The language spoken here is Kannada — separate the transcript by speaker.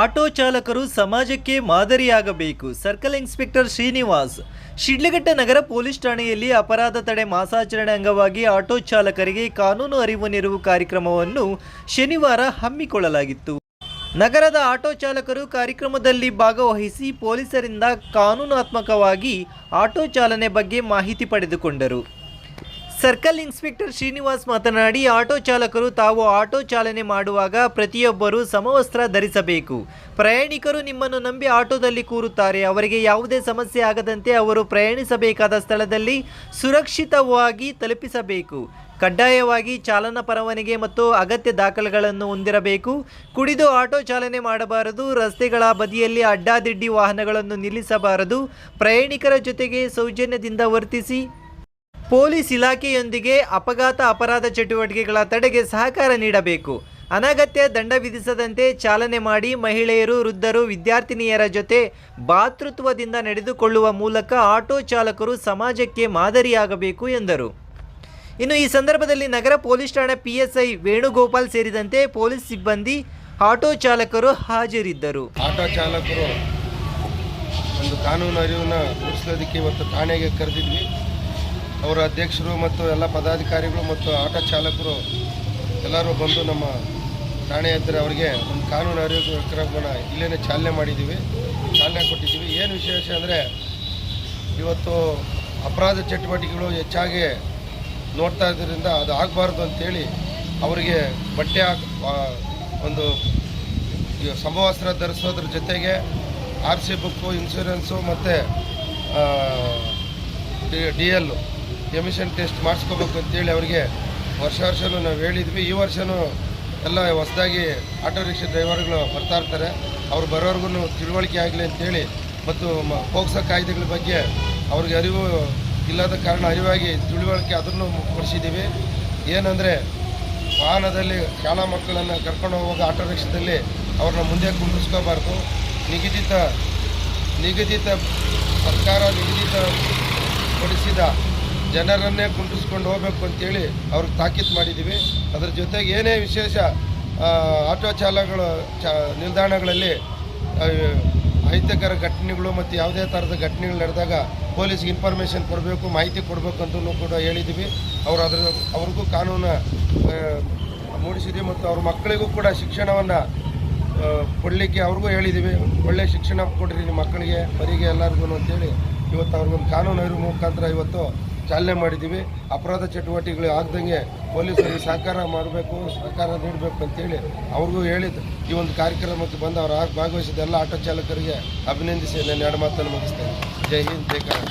Speaker 1: ಆಟೋ ಚಾಲಕರು ಸಮಾಜಕ್ಕೆ ಮಾದರಿಯಾಗಬೇಕು. ಸರ್ಕಲ್ ಇನ್ಸ್ಪೆಕ್ಟರ್ ಶ್ರೀನಿವಾಸ್, ಶಿಡ್ಲಘಟ್ಟ ನಗರ ಪೊಲೀಸ್ ಠಾಣೆಯಲ್ಲಿ ಅಪರಾಧ ತಡೆ ಮಾಸಾಚರಣೆ ಅಂಗವಾಗಿ ಆಟೋ ಚಾಲಕರಿಗೆ ಕಾನೂನು ಅರಿವು ನೆರವು ಕಾರ್ಯಕ್ರಮವನ್ನು ಶನಿವಾರ ಹಮ್ಮಿಕೊಳ್ಳಲಾಗಿತ್ತು. ನಗರದ ಆಟೋ ಚಾಲಕರು ಕಾರ್ಯಕ್ರಮದಲ್ಲಿ ಭಾಗವಹಿಸಿ ಪೊಲೀಸರಿಂದ ಕಾನೂನಾತ್ಮಕವಾಗಿ ಆಟೋ ಚಾಲನೆ ಬಗ್ಗೆ ಮಾಹಿತಿ ಪಡೆದುಕೊಂಡರು. ಸರ್ಕಲ್ ಇನ್ಸ್ಪೆಕ್ಟರ್ ಶ್ರೀನಿವಾಸ್ ಮಾತನಾಡಿ, ಆಟೋ ಚಾಲಕರು ತಾವು ಆಟೋ ಚಾಲನೆ ಮಾಡುವಾಗ ಪ್ರತಿಯೊಬ್ಬರು ಸಮವಸ್ತ್ರ ಧರಿಸಬೇಕು. ಪ್ರಯಾಣಿಕರು ನಿಮ್ಮನ್ನು ನಂಬಿ ಆಟೋದಲ್ಲಿ ಕೂರುತ್ತಾರೆ. ಅವರಿಗೆ ಯಾವುದೇ ಸಮಸ್ಯೆ ಆಗದಂತೆ ಅವರು ಪ್ರಯಾಣಿಸಬೇಕಾದ ಸ್ಥಳದಲ್ಲಿ ಸುರಕ್ಷಿತವಾಗಿ ತಲುಪಿಸಬೇಕು. ಕಡ್ಡಾಯವಾಗಿ ಚಾಲನಾ ಪರವಾನಿಗೆ ಮತ್ತು ಅಗತ್ಯ ದಾಖಲೆಗಳನ್ನು ಹೊಂದಿರಬೇಕು. ಕುಡಿದು ಆಟೋ ಚಾಲನೆ ಮಾಡಬಾರದು. ರಸ್ತೆಗಳ ಬದಿಯಲ್ಲಿ ಅಡ್ಡಾದಿಡ್ಡಿ ವಾಹನಗಳನ್ನು ನಿಲ್ಲಿಸಬಾರದು. ಪ್ರಯಾಣಿಕರ ಜೊತೆಗೆ ಸೌಜನ್ಯದಿಂದ ವರ್ತಿಸಿ ಪೊಲೀಸ್ ಇಲಾಖೆಯೊಂದಿಗೆ ಅಪಘಾತ ಅಪರಾಧ ಚಟುವಟಿಕೆಗಳ ತಡೆಗೆ ಸಹಕಾರ ನೀಡಬೇಕು. ಅನಗತ್ಯ ದಂಡ ವಿಧಿಸದಂತೆ ಚಾಲನೆ ಮಾಡಿ ಮಹಿಳೆಯರು, ವೃದ್ಧರು, ವಿದ್ಯಾರ್ಥಿನಿಯರ ಜೊತೆ ಭಾತೃತ್ವದಿಂದ ನಡೆದುಕೊಳ್ಳುವ ಮೂಲಕ ಆಟೋ ಚಾಲಕರು ಸಮಾಜಕ್ಕೆ ಮಾದರಿಯಾಗಬೇಕು ಎಂದರು. ಇನ್ನು ಈ ಸಂದರ್ಭದಲ್ಲಿ ನಗರ ಪೊಲೀಸ್ ಠಾಣೆ ಪಿಎಸ್ಐ ವೇಣುಗೋಪಾಲ್ ಸೇರಿದಂತೆ ಪೊಲೀಸ್ ಸಿಬ್ಬಂದಿ, ಆಟೋ ಚಾಲಕರು ಹಾಜರಿದ್ದರು.
Speaker 2: ಆಟೋ ಚಾಲಕರು ಒಂದು ಕಾನೂನು ಅರಿವನ್ನು ಇವತ್ತು ಠಾಣೆಗೆ ಕರೆದಿದ್ವಿ. ಅವರ ಅಧ್ಯಕ್ಷರು ಮತ್ತು ಎಲ್ಲ ಪದಾಧಿಕಾರಿಗಳು ಮತ್ತು ಆಟೋ ಚಾಲಕರು ಎಲ್ಲರೂ ಬಂದು ನಮ್ಮ ಠಾಣೆ ಹತ್ತಿರ ಅವರಿಗೆ ಒಂದು ಕಾನೂನು ಅರಿವು ಕ್ರಮಗಳನ್ನ ಇಲ್ಲೇ ಚಾಲನೆ ಮಾಡಿದ್ದೀವಿ, ಚಾಲನೆ ಕೊಟ್ಟಿದ್ದೀವಿ. ಏನು ವಿಶೇಷ ಅಂದರೆ ಇವತ್ತು ಅಪರಾಧ ಚಟುವಟಿಕೆಗಳು ಹೆಚ್ಚಾಗಿ ನೋಡ್ತಾ ಇದ್ದರಿಂದ ಅದು ಆಗಬಾರ್ದು ಅಂತೇಳಿ ಅವರಿಗೆ ಬಟ್ಟೆ ಒಂದು ಸಮವಸ್ತ್ರ ಧರಿಸೋದ್ರ ಜೊತೆಗೆ ಆರ್ ಸಿ ಬುಕ್ಕು ಇನ್ಶೂರೆನ್ಸು ಮತ್ತು ಡಿ ಎಲ್ ಎಮಿಷನ್ ಟೆಸ್ಟ್ ಮಾಡಿಸ್ಕೋಬೇಕು ಅಂತೇಳಿ ಅವರಿಗೆ ವರ್ಷ ವರ್ಷವೂ ನಾವು ಹೇಳಿದ್ವಿ. ಈ ವರ್ಷವೂ ಎಲ್ಲ ಹೊಸದಾಗಿ ಆಟೋ ರಿಕ್ಷಾ ಡ್ರೈವರ್ಗಳು ಬರ್ತಾ ಇರ್ತಾರೆ. ಅವ್ರು ಬರೋರ್ಗು ತಿಳುವಳಿಕೆ ಆಗಲಿ ಅಂತೇಳಿ ಮತ್ತು ಪೋಕ್ಸೋ ಕಾಯ್ದೆಗಳ ಬಗ್ಗೆ ಅವ್ರಿಗೆ ಅರಿವು ಇಲ್ಲದ ಕಾರಣ ಅರಿವಾಗಿ ತಿಳುವಳಿಕೆ ಅದನ್ನು ಕೊಡಿಸಿದ್ದೀವಿ. ಏನಂದರೆ ವಾಹನದಲ್ಲಿ ಶಾಲಾ ಮಕ್ಕಳನ್ನು ಕರ್ಕೊಂಡು ಹೋಗುವಾಗ ಆಟೋ ರಿಕ್ಷಾದಲ್ಲಿ ಅವ್ರನ್ನ ಮುಂದೆ ಕುಂಡಿಸ್ಕೋಬಾರ್ದು ನಿಗದಿತ ನಿಗದಿತ ಸರ್ಕಾರ ನಿಗದಿತ ಪಡಿಸಿದ ಜನರನ್ನೇ ಕುಂಡಿಸ್ಕೊಂಡು ಹೋಗ್ಬೇಕು ಅಂತೇಳಿ ಅವ್ರಿಗೆ ತಾಕೀತು ಮಾಡಿದ್ದೀವಿ. ಅದ್ರ ಜೊತೆಗೆ ಏನೇ ವಿಶೇಷ ಆಟೋ ಚಾಲಕಗಳು ಚ, ನಿಲ್ದಾಣಗಳಲ್ಲಿ ಅಹಿತಕರ ಘಟನೆಗಳು ಮತ್ತು ಯಾವುದೇ ಥರದ ಘಟನೆಗಳು ನಡೆದಾಗ ಪೊಲೀಸ್ಗೆ ಇನ್ಫಾರ್ಮೇಷನ್ ಕೊಡಬೇಕು, ಮಾಹಿತಿ ಕೊಡಬೇಕು ಅಂತಲೂ ಕೂಡ ಹೇಳಿದ್ದೀವಿ. ಅವರು ಅದರ, ಅವ್ರಿಗೂ ಕಾನೂನು ಮೂಡಿಸಿದ್ವಿ ಮತ್ತು ಅವ್ರ ಮಕ್ಕಳಿಗೂ ಕೂಡ ಶಿಕ್ಷಣವನ್ನು ಕೊಡಲಿಕ್ಕೆ ಅವ್ರಿಗೂ ಹೇಳಿದ್ದೀವಿ. ಒಳ್ಳೆಯ ಶಿಕ್ಷಣ ಕೊಡ್ರಿ ನಿಮ್ಮ ಮಕ್ಕಳಿಗೆ ಬರಿಗೆ ಎಲ್ಲರಿಗೂ ಅಂತೇಳಿ ಇವತ್ತು ಅವ್ರಿಗೊಂದು ಕಾನೂನು ಮುಖಾಂತರ ಇವತ್ತು ಚಾಲನೆ ಮಾಡಿದ್ದೀವಿ. ಅಪರಾಧ ಚಟುವಟಿಕೆಗಳು ಆಗ್ದಂಗೆ ಪೊಲೀಸರಿಗೆ ಸಹಕಾರ ಮಾಡಬೇಕು, ಸಹಕಾರ ನೀಡಬೇಕು ಅಂತೇಳಿ ಅವ್ರಿಗೂ ಹೇಳಿದ್ದು. ಈ ಒಂದು ಕಾರ್ಯಕ್ರಮಕ್ಕೆ ಬಂದು ಅವ್ರು ಭಾಗವಹಿಸಿದ ಎಲ್ಲ ಆಟೋ ಚಾಲಕರಿಗೆ ಅಭಿನಂದಿಸಿ. ನನ್ನ ಎರಡು ಮಾತನ್ನು ಮುಗಿಸ್ತೇನೆ. ಜೈ ಹಿಂದ್, ಜೈ ಕರ್ನಾಟಕ.